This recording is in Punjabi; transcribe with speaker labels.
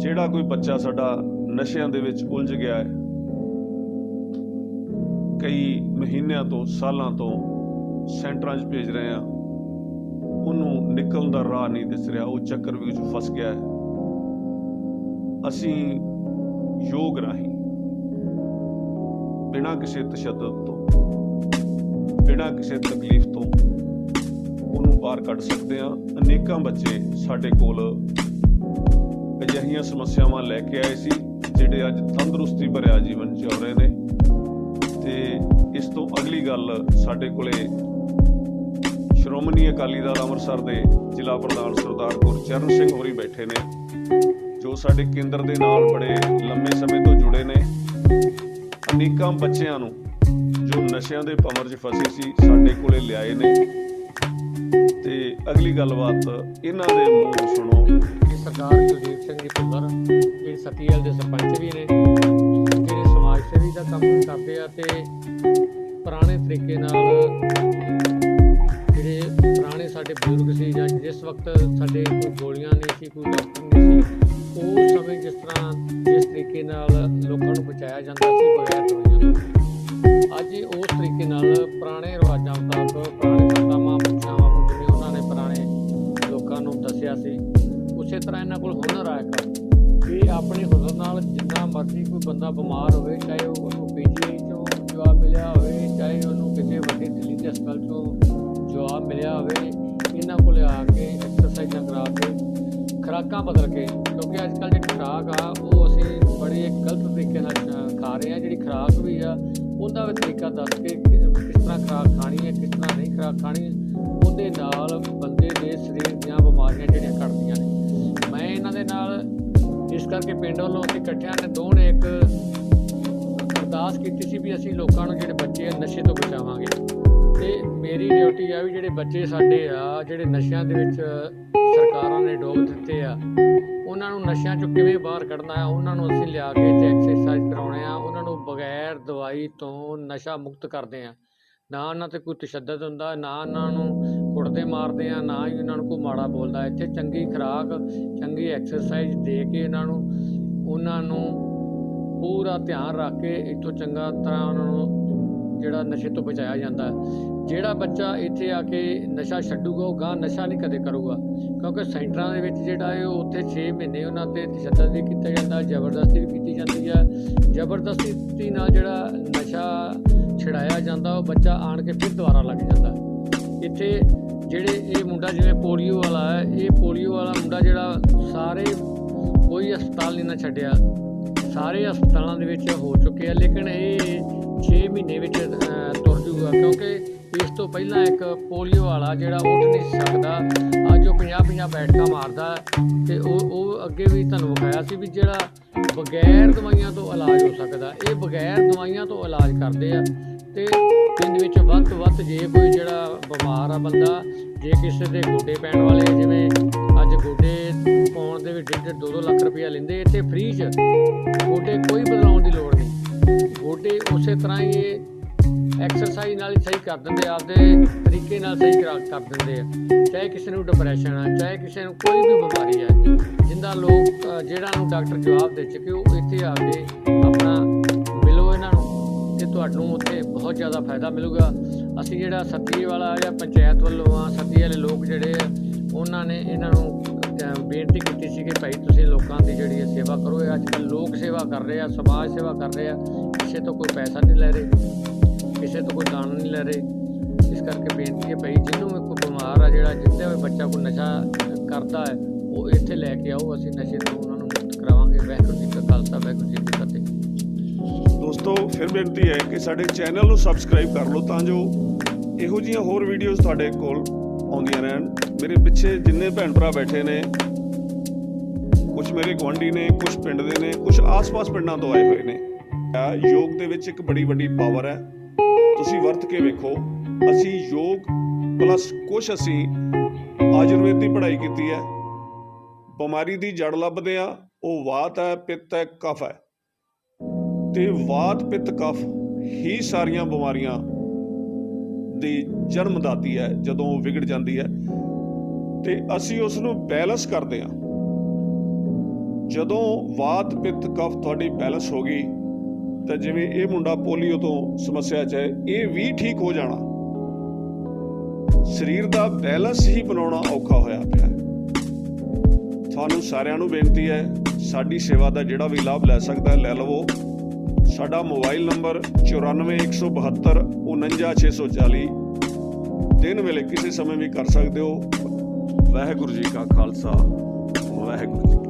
Speaker 1: ਜਿਹੜਾ ਕੋਈ ਬੱਚਾ ਸਾਡਾ ਨਸ਼ਿਆਂ ਦੇ ਵਿੱਚ ਉਲਝ ਗਿਆ ਹੈ, ਕਈ ਮਹੀਨਿਆਂ ਤੋਂ, ਸਾਲਾਂ ਤੋਂ ਸੈਂਟਰਾਂ 'ਚ ਭੇਜ ਰਹੇ ਆ ਉਹਨੂੰ ਨਿਕਲਣ ਦਾ ਰਾਹ ਨਹੀਂ ਦਿਸ ਰਿਹਾ, ਉਹ ਚੱਕਰ ਵਿੱਚ ਫਸ ਗਿਆ ਹੈ। ਅਸੀਂ ਯੋਗ ਰਾਹੀਂ, ਬਿਨਾਂ ਕਿਸੇ ਤਸ਼ੱਦਦ ਤੋਂ, ਬਿਨਾਂ ਕਿਸੇ ਤਕਲੀਫ ਤੋਂ ਉਹਨੂੰ ਬਾਹਰ ਕੱਢ ਸਕਦੇ ਆ ਅਨੇਕਾਂ ਬੱਚੇ ਸਾਡੇ ਕੋਲ ਅਜਿਹੀਆਂ ਸਮੱਸਿਆਵਾਂ ਲੈ ਕੇ ਆਏ ਸੀ, ਜਿਹੜੇ ਅੱਜ ਤੰਦਰੁਸਤੀ ਭਰਿਆ ਜੀਵਨ ਜਿਉ ਰਹੇ ਨੇ। ਤੇ ਇਸ ਤੋਂ ਅਗਲੀ ਗੱਲ ਸਾਡੇ ਕੋਲੇ ਸ਼੍ਰੋਮਣੀ ਅਕਾਲੀ ਦਲ ਅੰਮ੍ਰਿਤਸਰ ਦੇ ਜ਼ਿਲ੍ਹਾ ਪ੍ਰਧਾਨ ਸਰਦਾਰ ਗੁਰਚਰਨ ਸਿੰਘ ਹੋਰੀ ਬੈਠੇ ਨੇ, ਜੋ ਸਾਡੇ ਕੇਂਦਰ ਦੇ ਨਾਲ ਬੜੇ ਲੰਮੇ ਸਮੇਂ ਤੋਂ ਜੁੜੇ ਨੇ। ਅਨੇਕਾਂ ਬੱਚਿਆਂ ਨੂੰ ਜੋ ਨਸ਼ਿਆਂ ਦੇ ਭਮਰ 'ਚ ਫਸੇ ਸੀ, ਸਾਡੇ ਕੋਲੇ ਲਿਆਏ ਨੇ। ਤੇ ਅਗਲੀ ਗੱਲਬਾਤ ਇਹਨਾਂ ਦੇ ਮੂੰਹੋਂ ਸੁਣੋ।
Speaker 2: ਕਿ ਸਰਦਾਰ ਕੁਲਦੀਪ ਸਿੰਘ ਜੀ ਭੁੱਲਰ, ਜਿਹੜੇ ਸਤੀਐਲ ਦੇ ਸਰਪੰਚ ਵੀ ਨੇ, ਜਿਹੜੇ ਸਮਾਜ ਸੇਵੀ ਦਾ ਕੰਮ ਕਰਦੇ ਆ ਤੇ ਪੁਰਾਣੇ ਤਰੀਕੇ ਨਾਲ ਜਿਹੜੇ ਪੁਰਾਣੇ ਸਾਡੇ ਬਜ਼ੁਰਗ ਸੀ ਜਾਂ ਜਿਸ ਵਕਤ ਸਾਡੇ ਕੋਈ ਗੋਲੀਆਂ ਨਹੀਂ ਸੀ, ਕੋਈ ਡਾਕਟਰ ਨਹੀਂ ਸੀ, ਉਹ ਸਮੇਂ ਜਿਸ ਤਰ੍ਹਾਂ ਜਿਸ ਤਰੀਕੇ ਨਾਲ ਲੋਕਾਂ ਨੂੰ ਬਚਾਇਆ ਜਾਂਦਾ ਸੀ, ਬਗੈਰ ਦਵਾਈਆਂ ਤੋਂ। ਅੱਜ ਉਸ ਤਰੀਕੇ ਨਾਲ ਪੁਰਾਣੇ ਰਿਵਾਜਾਂ ਮੁਤਾਬਕ, ਪੁਰਾਣੇ ਲੋਕਾਂ ਸੀ। ਉਸੇ ਤਰ੍ਹਾਂ ਇਹਨਾਂ ਕੋਲ ਹੁਨਰ ਆ ਇੱਕ ਕਿ ਆਪਣੇ ਹੁਨਰ ਨਾਲ ਜਿੰਨਾ ਮਰਜ਼ੀ ਕੋਈ ਬੰਦਾ ਬਿਮਾਰ ਹੋਵੇ, ਚਾਹੇ ਉਹ ਉਹਨੂੰ ਪੀਜੀਆਈ ਚੋਂ ਜਵਾਬ ਮਿਲਿਆ ਹੋਵੇ, ਚਾਹੇ ਉਹਨੂੰ ਕਿਸੇ ਵੱਡੀ ਦਿੱਲੀ ਦੇ ਹਸਪਤਾਲ ਚੋਂ ਜਵਾਬ ਮਿਲਿਆ ਹੋਵੇ, ਇਹਨਾਂ ਕੋਲ ਆ ਕੇ ਐਕਸਰਸਾਈਜ਼ਾਂ ਕਰਾ ਕੇ, ਖੁਰਾਕਾਂ ਬਦਲ ਕੇ, ਕਿਉਂਕਿ ਅੱਜ ਕੱਲ੍ਹ ਜਿਹੜੀ ਖੁਰਾਕ ਆ, ਉਹ ਅਸੀਂ ਬੜੇ ਗਲਤ ਤਰੀਕੇ ਨਾਲ ਖਾ ਰਹੇ ਆ। ਜਿਹੜੀ ਖੁਰਾਕ ਵੀ ਆ, ਉਹਦਾ ਵੀ ਤਰੀਕਾ ਦੱਸ ਕੇ ਕਿਸ ਤਰ੍ਹਾਂ ਖੁਰਾਕ ਖਾਣੀ ਹੈ, ਕਿਸ ਤਰ੍ਹਾਂ ਨਹੀਂ ਖਾਣੀ ਉਹਦੇ ਨਾਲ ਬੰਦੇ ਦੇ ਸਰੀਰ ਦੀਆਂ ਬਿਮਾਰੀਆਂ ਜਿਹੜੀਆਂ ਘਟਦੀਆਂ ਨੇ। ਮੈਂ ਇਹਨਾਂ ਦੇ ਨਾਲ ਇਸ ਕਰਕੇ ਪਿੰਡ ਵੱਲੋਂ ਅਸੀਂ ਇਕੱਠਿਆਂ ਨੇ ਦੋਹਾਂ ਇੱਕ ਅਰਦਾਸ ਕੀਤੀ ਸੀ ਵੀ ਅਸੀਂ ਲੋਕਾਂ ਨੂੰ ਜਿਹੜੇ ਬੱਚੇ ਆ, ਨਸ਼ੇ ਤੋਂ ਬਚਾਵਾਂਗੇ। ਤੇ ਮੇਰੀ ਡਿਊਟੀ ਆ ਵੀ ਜਿਹੜੇ ਬੱਚੇ ਸਾਡੇ ਆ, ਜਿਹੜੇ ਨਸ਼ਿਆਂ ਦੇ ਵਿੱਚ ਸਰਕਾਰਾਂ ਨੇ ਡੋਬ ਦਿੱਤੇ ਆ, ਉਹਨਾਂ ਨੂੰ ਨਸ਼ਿਆਂ ਚੋਂ ਕਿਵੇਂ ਬਾਹਰ ਕੱਢਣਾ ਆ ਉਹਨਾਂ ਨੂੰ ਅਸੀਂ ਲਿਆ ਕੇ ਤੇ ਐਕਸਰਸਾਈਜ਼ ਕਰਾਉਣੇ ਆ। ਉਹਨਾਂ ਨੂੰ ਬਗੈਰ ਦਵਾਈ ਤੋਂ ਨਸ਼ਾ ਮੁਕਤ ਕਰਦੇ ਆ। ਨਾ ਉਹਨਾਂ ਤੇ ਕੋਈ ਤਸ਼ੱਦਦ ਹੁੰਦਾ, ਨਾ ਉਹਨਾਂ ਨੂੰ ਕੁੱਟਦੇ ਮਾਰਦੇ ਆ, ਨਾ ਹੀ ਉਹਨਾਂ ਨੂੰ ਕੋਈ ਮਾੜਾ ਬੋਲਦਾ। ਇੱਥੇ ਚੰਗੀ ਖੁਰਾਕ, ਚੰਗੀ ਐਕਸਰਸਾਈਜ਼ ਦੇ ਕੇ ਇਹਨਾਂ ਨੂੰ, ਉਹਨਾਂ ਨੂੰ ਪੂਰਾ ਧਿਆਨ ਰੱਖ ਕੇ ਇੱਥੋਂ ਚੰਗਾ ਤਰ੍ਹਾਂ ਉਹਨਾਂ ਨੂੰ ਜਿਹੜਾ ਨਸ਼ੇ ਤੋਂ ਬਚਾਇਆ ਜਾਂਦਾ। ਜਿਹੜਾ ਬੱਚਾ ਇੱਥੇ ਆ ਕੇ ਨਸ਼ਾ ਛੱਡੂਗਾ, ਉਹ ਗਾਂ ਨਸ਼ਾ ਨਹੀਂ ਕਦੇ ਕਰੂਗਾ। ਕਿਉਂਕਿ ਸੈਂਟਰਾਂ ਦੇ ਵਿੱਚ ਜਿਹੜਾ ਹੈ ਉਹ ਉੱਥੇ 6 ਮਹੀਨੇ ਉਹਨਾਂ ਤੇ ਤਸ਼ੱਦਦ ਵੀ ਕੀਤਾ ਜਾਂਦਾ, ਜ਼ਬਰਦਸਤੀ ਵੀ ਕੀਤੀ ਜਾਂਦੀ ਹੈ। ਜ਼ਬਰਦਸਤੀ ਨਾਲ ਜਿਹੜਾ ਨਸ਼ਾ ਛਡਾਇਆ ਜਾਂਦਾ, ਉਹ ਬੱਚਾ ਆਣ ਕੇ ਫਿਰ ਦੁਬਾਰਾ ਲੱਗ ਜਾਂਦਾ। ਇੱਥੇ ਜਿਹੜੇ ਇਹ ਮੁੰਡਾ ਜਿਵੇਂ ਪੋਲੀਓ ਵਾਲਾ ਹੈ, ਇਹ ਪੋਲੀਓ ਵਾਲਾ ਮੁੰਡਾ ਜਿਹੜਾ ਸਾਰੇ ਕੋਈ ਹਸਪਤਾਲ ਨਹੀਂ ਨਾ ਛੱਡਿਆ। ਸਾਰੇ ਹਸਪਤਾਲਾਂ ਦੇ ਵਿੱਚ ਹੋ ਚੁੱਕੇ ਆ ਲੇਕਿਨ ਇਹ 6 ਮਹੀਨੇ ਵਿੱਚ ਤੋਂ ਪਹਿਲਾਂ ਇੱਕ ਪੋਲੀਓ ਵਾਲਾ ਜਿਹੜਾ ਉੱਠ ਨਹੀਂ ਸਕਦਾ। ਅੱਜ ਉਹ 50 50 ਬੈਠਕਾਂ ਮਾਰਦਾ ਹੈ ਤੇ ਉਹ ਉਹ ਅੱਗੇ ਵੀ ਤੁਹਾਨੂੰ ਵਿਖਾਇਆ ਸੀ ਵੀ ਜਿਹੜਾ ਬਗੈਰ ਦਵਾਈਆਂ ਤੋਂ ਇਲਾਜ ਹੋ ਸਕਦਾ ਇਹ ਬਗੈਰ ਦਵਾਈਆਂ ਤੋਂ ਇਲਾਜ ਕਰਦੇ ਆ ਤੇ ਪਿੰਡ ਵਿੱਚ ਵੱਧ ਤੋਂ ਵੱਧ ਜੇ ਕੋਈ ਜਿਹੜਾ ਬਿਮਾਰ ਆ ਬੰਦਾ, ਜੇ ਕਿਸੇ ਦੇ ਗੋਡੇ ਪੈਣ ਵਾਲੇ ਜਿਵੇਂ ਅੱਜ ਗੋਡੇ ਪਾਉਣ ਦੇ ਵੀ ਡੇਢ ਡੇਢ 2-2 ਲੱਖ ਰੁਪਇਆ ਲੈਂਦੇ, ਇੱਥੇ ਫ੍ਰੀ 'ਚ ਗੋਡੇ ਕੋਈ ਬਦਲਾਉਣ ਦੀ ਲੋੜ ਨਹੀਂ। ਗੋਡੇ ਉਸੇ ਤਰ੍ਹਾਂ ਹੀ ਇਹ ਐਕਸਰਸਾਈਜ਼ ਨਾਲ ਹੀ ਸਹੀ ਕਰ ਦਿੰਦੇ ਆਪਦੇ ਤਰੀਕੇ ਨਾਲ ਸਹੀ ਕਰਾ ਕਰ ਦਿੰਦੇ ਆ। ਚਾਹੇ ਕਿਸੇ ਨੂੰ ਡਿਪਰੈਸ਼ਨ ਆ ਚਾਹੇ ਕਿਸੇ ਨੂੰ ਕੋਈ ਵੀ ਬਿਮਾਰੀ ਹੈ ਜਿੰਦਾ ਲੋਕ ਅ, ਜਿਹੜਾ ਨੂੰ ਡਾਕਟਰ ਜਵਾਬ ਦੇ ਚੁੱਕੇ ਉਹ ਇੱਥੇ ਆ ਕੇ ਆਪਣਾ ਮਿਲੋ ਇਹਨਾਂ ਨੂੰ ਤੇ ਤੁਹਾਨੂੰ ਉੱਥੇ ਬਹੁਤ ਜ਼ਿਆਦਾ ਫਾਇਦਾ ਮਿਲੂਗਾ। ਅਸੀਂ ਜਿਹੜਾ ਸਤੀਏ ਵਾਲਾ ਜਾਂ ਪੰਚਾਇਤ ਵੱਲੋਂ ਆ ਸਤੀਏ ਵਾਲੇ ਲੋਕ ਜਿਹੜੇ ਆ ਉਹਨਾਂ ਨੇ ਇਹਨਾਂ ਨੂੰ ਬੇਨਤੀ ਕੀਤੀ ਸੀ ਕਿ ਭਾਈ ਤੁਸੀਂ ਲੋਕਾਂ ਦੀ ਜਿਹੜੀ ਹੈ ਸੇਵਾ ਕਰੋ। ਅੱਜ ਕੱਲ੍ਹ ਲੋਕ ਸੇਵਾ ਕਰ ਰਹੇ ਆ ਸਮਾਜ ਸੇਵਾ ਕਰ ਰਹੇ ਆ ਕਿਸੇ ਤੋਂ ਕੋਈ ਪੈਸਾ ਨਹੀਂ ਲੈ ਰਹੇ। ਕਿਸੇ ਤੋਂ ਕੋਈ ਦਾਨ ਨਹੀਂ ਲੈ ਰਹੇ। ਇਸ ਕਰਕੇ ਬੇਨਤੀ ਹੈ ਭਾਈ, ਜਿਹਨੂੰ ਵੀ ਕੋਈ ਬਿਮਾਰ ਆ, ਜਿਹੜਾ ਜਿੱਤੇ ਹੋਏ ਬੱਚਾ ਕੋਈ ਨਸ਼ਾ ਕਰਦਾ ਹੈ, ਉਹ ਇੱਥੇ ਲੈ ਕੇ ਆਓ। ਅਸੀਂ ਨਸ਼ੇ ਤੋਂ ਉਹਨਾਂ ਨੂੰ ਮੁਕਤ ਕਰਾਵਾਂਗੇ। ਵਾਹਿਗੁਰੂ ਜੀ ਕਾ ਖਾਲਸਾ, ਵਾਹਿਗੁਰੂ ਜੀ ਕੀ ਫਤਿਹ।
Speaker 1: ਦੋਸਤੋ, ਫਿਰ ਬੇਨਤੀ ਹੈ ਕਿ ਸਾਡੇ ਚੈਨਲ ਨੂੰ ਸਬਸਕ੍ਰਾਈਬ ਕਰ ਲਓ ਤਾਂ ਜੋ ਇਹੋ ਜਿਹੀਆਂ ਹੋਰ ਵੀਡੀਓਜ਼ ਤੁਹਾਡੇ ਕੋਲ ਆਉਂਦੀਆਂ ਰਹਿਣ। ਮੇਰੇ ਪਿੱਛੇ ਜਿੰਨੇ ਭੈਣ ਭਰਾ ਬੈਠੇ ਨੇ ਕੁਝ ਮੇਰੇ ਗੁਆਂਢੀ ਨੇ ਕੁਝ ਪਿੰਡ ਦੇ ਨੇ ਕੁਝ ਆਸ-ਪਾਸ ਪਿੰਡਾਂ ਤੋਂ ਆਏ ਹੋਏ ਨੇ। ਯੋਗ ਦੇ ਵਿੱਚ ਇੱਕ ਬੜੀ ਵੱਡੀ ਪਾਵਰ ਹੈ। ਤੁਸੀਂ ਵਰਤ ਕੇ ਵੇਖੋ, ਅਸੀਂ ਯੋਗ ਪਲੱਸ ਕੁਛ ਅਸੀਂ ਆਯੁਰਵੇਦ ਦੀ ਪੜ੍ਹਾਈ ਕੀਤੀ ਹੈ। ਬਿਮਾਰੀ ਦੀ ਜੜ ਲੱਭਦੇ ਆ ਉਹ ਵਾਤ ਹੈ, ਪਿੱਤ ਹੈ, ਕਫ ਹੈ। ਤੇ ਵਾਤ, ਪਿੱਤ, ਕਫ ਹੀ ਸਾਰੀਆਂ ਬਿਮਾਰੀਆਂ ਦੀ ਜਨਮਦਾਤੀ ਹੈ, ਜਦੋਂ ਉਹ ਵਿਗੜ ਜਾਂਦੀ ਹੈ। ਤੇ ਅਸੀਂ ਉਸ ਨੂੰ ਬੈਲੈਂਸ ਕਰਦੇ ਹਾਂ। ਜਦੋਂ ਵਾਤ, ਪਿੱਤ, ਕਫ ਤੁਹਾਡੀ ਬੈਲੈਂਸ ਹੋ ਗਈ ਤਾਂ ਜਿਵੇਂ ਇਹ ਮੁੰਡਾ ਪੋਲੀਓ ਤੋਂ ਸਮੱਸਿਆ 'ਚ ਹੈ, ਇਹ ਵੀ ਠੀਕ ਹੋ ਜਾਣਾ। ਸਰੀਰ ਦਾ ਬੈਲੈਂਸ ਹੀ ਬਣਾਉਣਾ ਔਖਾ ਹੋਇਆ ਪਿਆ ਹੈ। ਤੁਹਾਨੂੰ ਸਾਰਿਆਂ ਨੂੰ ਬੇਨਤੀ ਹੈ, ਸਾਡੀ ਸੇਵਾ ਦਾ ਜਿਹੜਾ ਵੀ ਲਾਭ ਲੈ ਸਕਦਾ, ਲੈ ਲਵੋ। ਸਾਡਾ ਮੋਬਾਈਲ ਨੰਬਰ 94172 49640 ਦਿਨ ਵੇਲੇ ਕਿਸੇ ਸਮੇਂ ਵੀ ਕਰ ਸਕਦੇ ਹੋ। ਵਾਹਿਗੁਰੂ ਜੀ ਕਾ ਖਾਲਸਾ, ਵਾਹਿਗੁਰੂ ਜੀ